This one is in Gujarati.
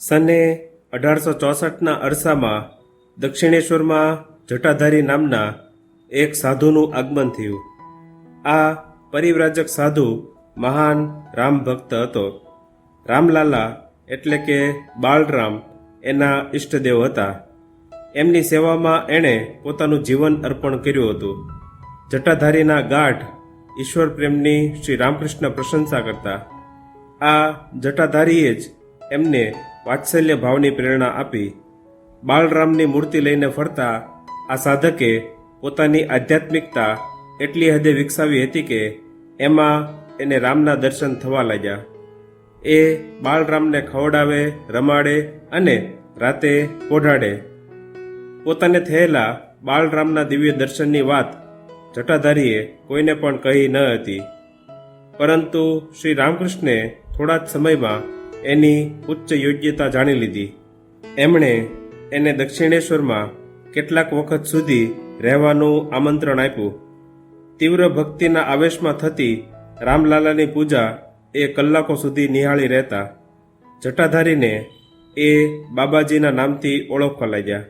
સને અઢારસો ચોસઠના અરસામાં દક્ષિણેશ્વરમાં જટાધારી નામના એક સાધુનું આગમન થયું. આ પરિવ્રાજક સાધુ મહાન રામ ભક્ત હતો. રામલાલા એટલે કે બાળરામ એના ઈષ્ટદેવ હતા. એમની સેવામાં એણે પોતાનું જીવન અર્પણ કર્યું હતું. જટાધારીના ગાઢ ઈશ્વર પ્રેમની શ્રી રામકૃષ્ણ પ્રશંસા કરતા. આ જટાધારીએ જ એમને વાત્સલ્ય ભાવની પ્રેરણા આપી બાળરામની મૂર્તિ લઈને ફરતા આ સાધકે પોતાની આધ્યાત્મિકતા એટલી હદે વિકસાવી હતી કે એમાં એને રામના દર્શન થવા લાગ્યા. એ બાળરામને ખવડાવે, રમાડે અને રાતે પોઢાડે પોતાને થયેલા બાળરામના દિવ્ય દર્શનની વાત જટાધારીએ કોઈને પણ કહી ન હતી. પરંતુ શ્રી રામકૃષ્ણે થોડા જ સમયમાં એની ઉચ્ચ યોગ્યતા જાણી લીધી. એમણે એને દક્ષિણેશ્વરમાં કેટલાક વખત સુધી રહેવાનું આમંત્રણ આપ્યું. તીવ્ર ભક્તિના આવેશમાં થતી રામલાલાની પૂજા એ કલાકો સુધી નિહાળી રહેતા જટાધારીને એ બાબાજીના નામથી ઓળખવા લાગ્યા.